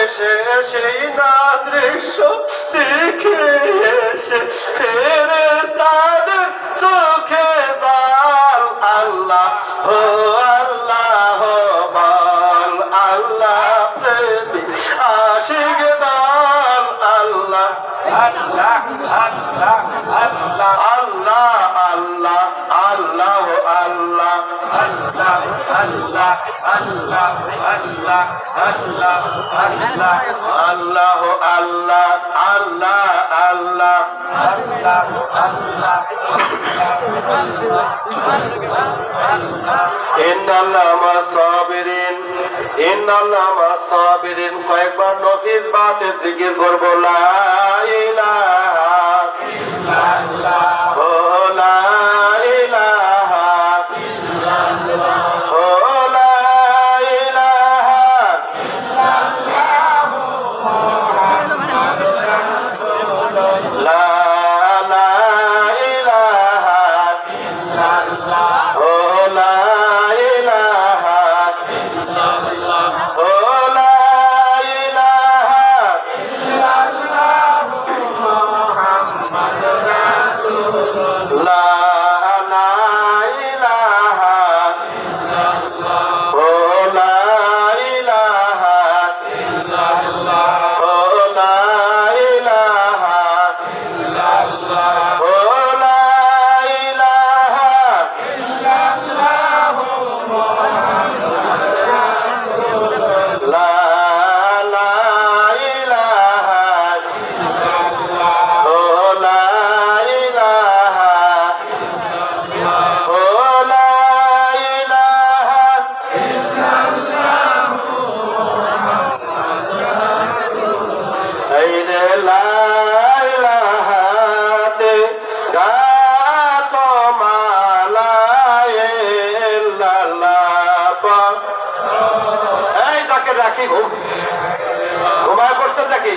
এসে সেই না দৃশ্য দেখে এসে ফেরেস্তাদের চোখে জাল আল্লাহ হো আল্লাহ বল আল্লাহ প্রেমী আশিক আল্লাহ আল্লাহ আল্লাহ আল্লাহ আল্লাহ আল্লাহ আল্লাহ আল্লাহ আল্লাহ আল্লাহ আল্লাহ আল্লাহ আল্লাহ আল্লাহ আল্লাহ আল্লাহ কয়েকবার নফিস বাতে জিকির করব লাইলা ও লাইলা রে লা ইলাহাতে গাত মালায়ে লালাপা এই তাকে রাখি ঘুম। ঘুমায় পড়ছেন নাকি?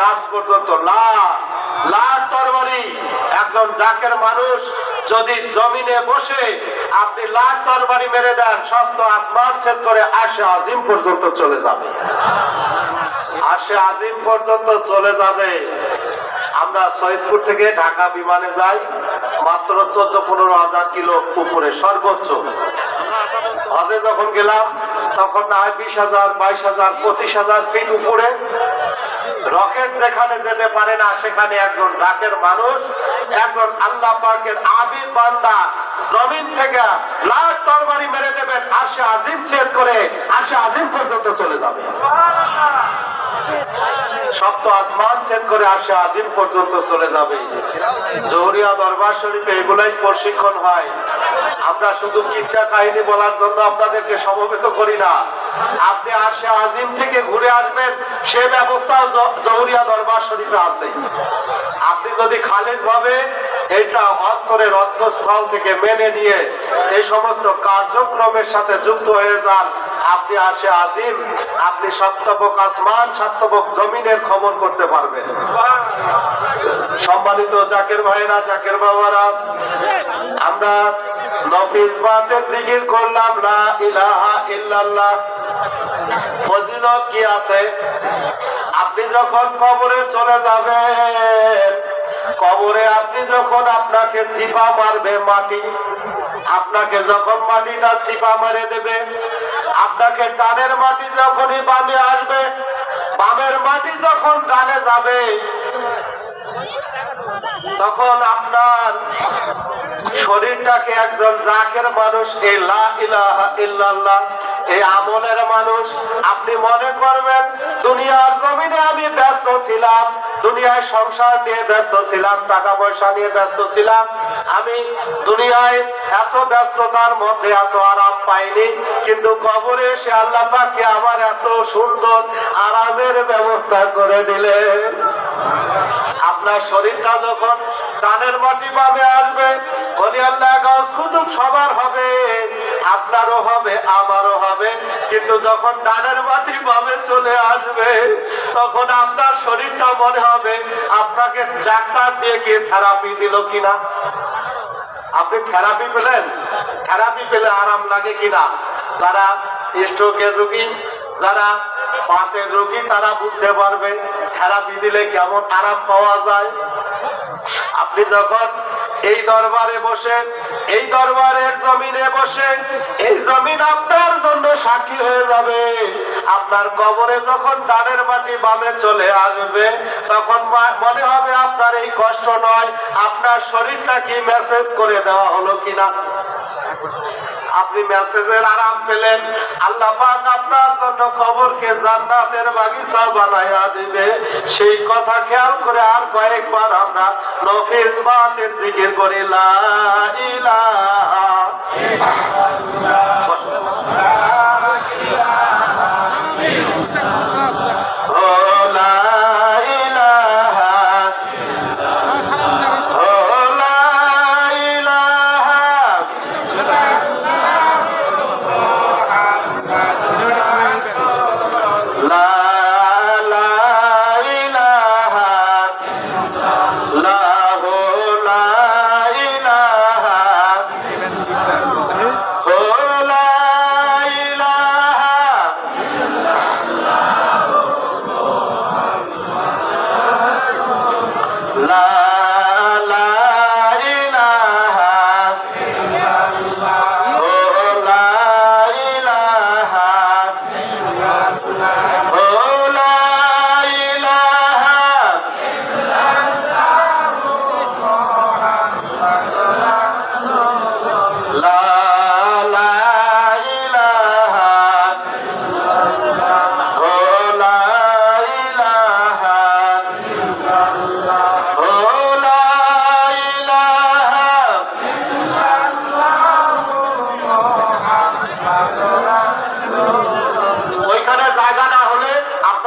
নাচ পর্যন্ত একজন জাকের মানুষ যদি জমিনে বসে আপনি তরবারি মেরে দেন আসমান ছেদ করে আসে আজিম পর্যন্ত চলে যাবে। আসে আজিম পর্যন্ত চলে যাবে। আমরা সৈয়দপুর থেকে ঢাকা বিমানে যাই, মাত্র চোদ্দ পনেরো হাজার কিলো উপরে সর্বোচ্চ। যখন গেলাম, তখন না হয় বিশ হাজার, বাইশ হাজার, পঁচিশ হাজার ফিট উপরে। রকেট যেখানে যেতে পারে না, সেখানে একজন জাকের মানুষ, একজন আল্লাহ পাকের আবির বান্দা, জমিন থেকে লাখ তরবারি মেরে দেবেন আসে আজিম ছেদ করে আসে আজিম পর্যন্ত চলে যাবে। সপ্ত আসমান ছেদ করে আসে আজিম পর্যন্ত চলে যাবে। জহরিয়া দরবার শরীফে এগুলাই প্রশিক্ষণ হয়। আমরা শুধু কিচ্ছা কাহিনী বলার জন্য আপনাদেরকে সমবেত করি না। আপনি আসে আজিম থেকে ঘুরে আসবেন, সে ব্যবস্থাও জ- জহরিয়া দরবার শরীফে আছে। আপনি যদি খালেজ ভাবে এটা অন্তরের অন্তঃস্থল থেকে মেনে নিয়ে এই সমস্ত কার্যক্রমের সাথে যুক্ত হয়ে যান, আপনি আসে আজিম, আপনি সত্যবক আসমান সত্যবক জমিনের খবর করতে পারবেন। সম্মানিত জাকের ভাইরা, জাকের বাবারা, আমরা নফিস বাতের জিকির করলাম না ইলাহা ইল্লাল্লাহ। ফজিলত কি আছে? আপনি যখন কবরে চলে যাবেন, কবরে আপনি যখন আপনাকে চিপা মারবে মাটি, আপনাকে যখন মাটিটা চিপা মারে দেবে, আপনাকে ডানের মাটি যখনই বামে আসবে, বামের মাটি যখন ডানে যাবে, তখন আপনার শরীরটাকে একজন জাকের মানুষ এই লা ইলাহা ইল্লাল্লাহ এই আমলের মানুষ। আপনি মনে করবেন, দুনিয়ার জমিনে আমি ব্যস্ত ছিলাম, দুনিয়ায় সংসার নিয়ে ব্যস্ত ছিলাম টাকা পয়সা নিয়ে ব্যস্ত ছিলাম। আমি দুনিয়ায় এত ব্যস্ততার মধ্যে এত আরাম পাইনি, কিন্তু কবরে এসে আল্লাহ পাকে আমার এত সুন্দর আরামের ব্যবস্থা করে দিলে আপনার শরীরটা যখন কানের মাটি পাবে আসবে, বলি আল্লাহ শুধু সবার হবে। আপনারও হবে, আমারও হবে। কিন্তু যখন ডানের মাটি পাবে, চলে আসবে, তখন আপনার শরীরটা মনে হবে, আপনাকে ডাক্তার দিয়ে কি থেরাপি দিল কিনা? আপনি থেরাপি পেলেন? থেরাপি পেলে আরাম লাগে কিনা? যারা স্ট্রোকের রুগী, যারা পাতের রোগী তারা বুঝতে পারবে থেরাপি দিলে কেমন আরাম পাওয়া যায়। আপনি যখন এই দরবারে বসে এই দরবারের জমিনে বসে এই জমিন আপনার জন্য সাক্ষী হয়ে যাবে। আপনার কবরে যখন ডানের মাটি বামে চলে আসবে, তখন মনে হবে আপনার এই কষ্ট নয়, আপনার শরীরটা কি মেসেজ করে দেওয়া হলো কিনা। আপনি মেসেজের আরাম পেলেন। আল্লাহ আপনার জন্য খবরকে জান্নাতের বাগিচা বানাইয়া দিবে। সেই কথা খেয়াল করে আর কয়েকবার আমরা নফিল বাতের জিকির করি, লা ইলাহা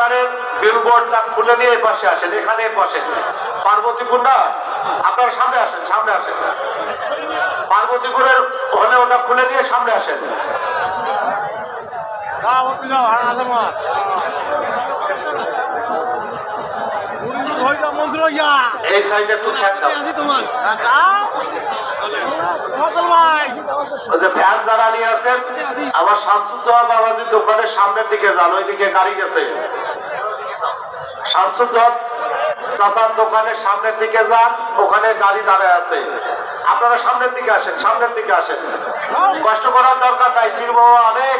আপনার বিলবোর্ডটা খুলে নিয়ে পাশে আসেন এখানে পার্বতীপুর না, আপনার সামনে আসেন সামনে আসেন। পার্বতীপুরের হলে ওটা খুলে নিয়ে সামনে আসেন। আমার শামসুদ্দোহা দোকানের সামনের দিকে যান, ওইদিকে গাড়ি গেছে। চাচার দোকানের সামনের দিকে যান, ওখানে গাড়ি দাঁড়ায় আছে। আপনারা সামনের দিকে আসেন, সামনের দিকে আসেন। কষ্ট করার দরকার নাই পীরবাবা অনেক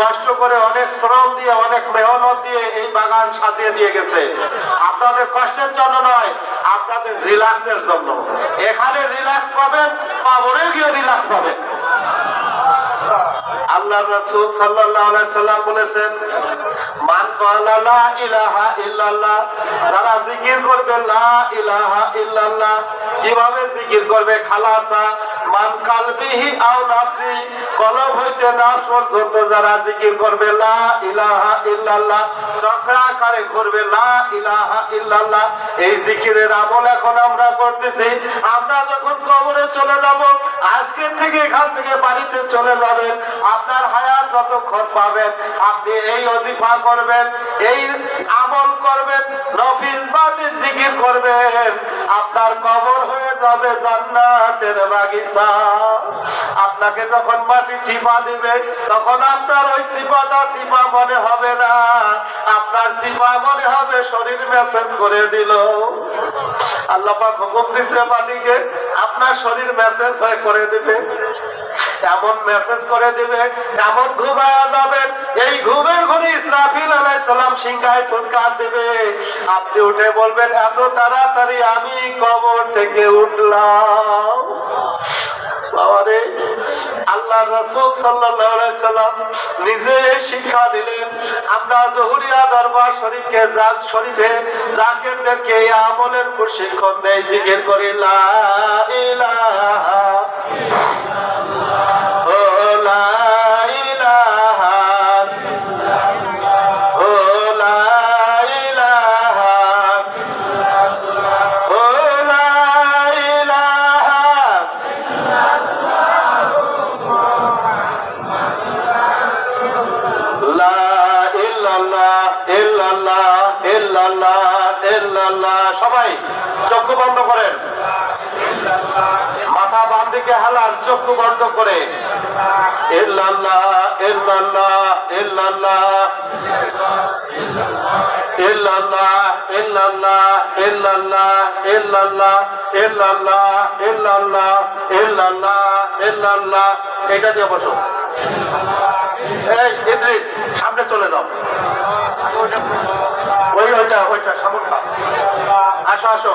কষ্ট করে, অনেক শ্রম দিয়ে, অনেক মেহনত দিয়ে এই বাগান সাজিয়ে দিয়ে গেছে। আপনাদের কষ্টের জন্য নয়, আপনাদের রিল্যাক্সের জন্য। এখানে রিল্যাক্স পাবেন পাবনে গিয়ে রিল্যাক্স পাবেন। আল্লাহ রাসূল সাল্লাল্লাহু আলাইহি সাল্লাম বলেছেন, মান লা ইলাহা ইল্লাল্লাহ যারা জিকির করবে লা ইলাহা ইল্লাল্লাহ। কীভাবে জিকির করবে? খালাসা, মান কালবিহি আও নাফসি। কলব হইতে নাফস পর্যন্ত যারা জিকির করবে লা ইলাহা ইল্লাল্লাহ করবে লা ইলাহা ইল্লাল্লাহ। এই জিকিরের আমল এখন আমরা করতেছি। আমরা যখন কবরে চলে যাব আজকের থেকে এখান থেকে বাড়িতে চলে যাবেন। আপনার হায়াত যতক্ষণ পাবেন, আপনি এই অজিফা করবেন, এই আমল করবেন, নফিল বাদের জিকির করবেন। আপনার কবর হয়ে যাবে জান্নাতের বাগিচা। আপনাকে যখন মাটি চিপা দিবে, তখন আপনার ওই চিপাটা চিপা মনে হবে না। আপনার চিপা মনে হবে শরীর মেসেজ করে দিল। আল্লাহ হুকুম দিছে মাটিকে, আপনার শরীর মেসেজ হয়ে করে দিবে। এমন মেসেজ করে দিবে, এমন ঘুমায়া যাবেন এই ঘুমের ঘুরে ইসরাফিল আলাইসালাম সিংহায় ফুৎকার দিবে। আপনি উঠে বলবেন, এত তাড়াতাড়ি আমি কবর থেকে উঠলাম। আল্লাহ রসুল সাল্লাম নিজে শিক্ষা দিলেন, আমরা জহুরিয়া দরবার শরীফকে জাক শরীফে জাকেরদেরকে এই আমলের প্রশিক্ষণ দেয় জিজ্ঞেস করি, লা ইল্লাল্লাহ ইল্লাল্লাহ ইল্লাল্লাহ। সবাই চক্ষু বন্ধ করেন। দিকে হালান চক্ষু বন্ধ করে। এটা দিয়ে বসো। এই সামনে চলে যাও। ওই ওইটা ওইটা সামুখা আসো আসো।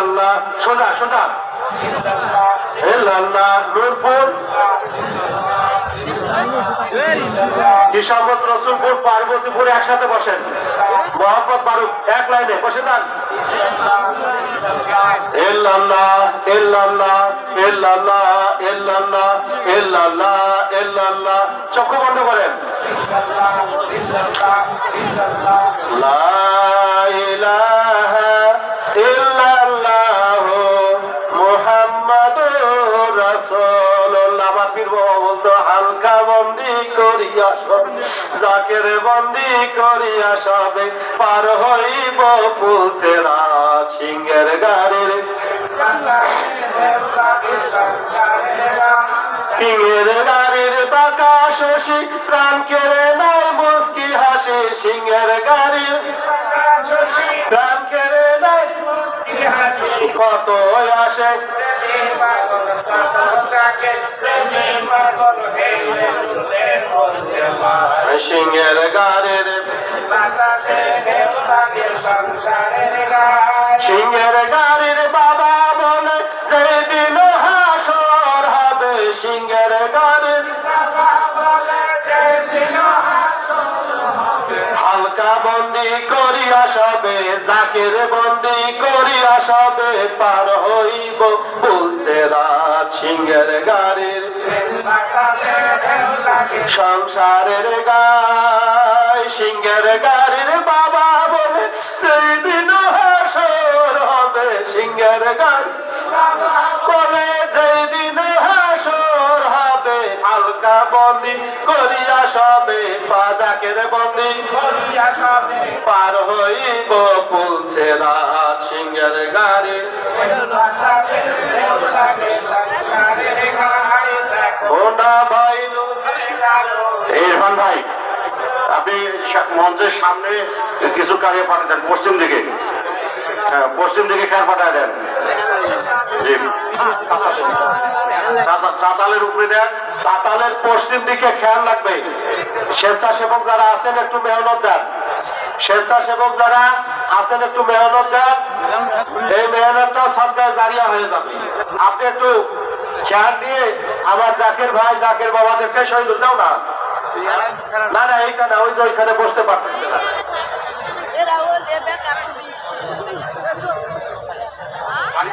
ইল্লাল্লাহ, সোজা সোজা। ইল্লাল্লাহ, নূরপুর। কিশামত রসুলপুর, পার্বতীপুর একসাথে বসেন। মোহাম্মদ ফারুক, এক লাইনে, বসে যান। ইল্লাল্লাহ ইল্লাল্লাহ ইল্লাল্লাহ ইল্লাল্লাহ ইল্লাল্লাহ ইল্লাল্লাহ। চক্ষু বন্ধ করেন। লা ইলাহা ইল্লাল্লাহ। করিয়া সব জাকের বন্দি করিয়া সবে, পার হইব পুলসেরা সিংহের গাড়ির। সিংহের গাড়ির বাঁকা শশী, প্রাণ কেড়ে নাই মুস্কি হাসি সিংহের গাড়ির। প্রাণ কেড়ে নাই কত আসে? সিংহের গাড়ির বাবা বলে যেদিন হাসর হবে, সিংহের গাড়ির হালকা বন্দি করিয়া সবে সবে জাকের বন্দি করিয়া সবে, পার হইব বলছে রাত সিংহের গাড়ির সংসারের গায় সিংহের গাড়ির বাবা বলে সেই দিন হবে সিংহের গাড়ি। করিয়া সবে পাজাকের বন্দি। পার হইব পুলছে রাত সিংহের গাড়ি। ভাই ইরফান ভাই আপনি মঞ্চের সামনে কিছু কারিয়ে পাঠিয়ে দেন পশ্চিম দিকে। হ্যাঁ পশ্চিম দিকে কার পাঠিয়ে দেন। জি। চাতালের উপরে দেন চাতালের পশ্চিম দিকে খেয়াল রাখবে স্বেচ্ছাসেবক যারা আছেন একটু মেহনত দেন। স্বেচ্ছাসেবক যারা আছেন একটু মেহনত দেন। এই মেহনতটা সরকার জারিয়া হয়ে যাবে। আপনি একটু খেয়াল দিয়ে আমার জাকের ভাই জাকের বাবাদেরকে শহীদ যাও না। না না এইখানে ওই যে ওইখানে বসতে পারতেছে না. পানি।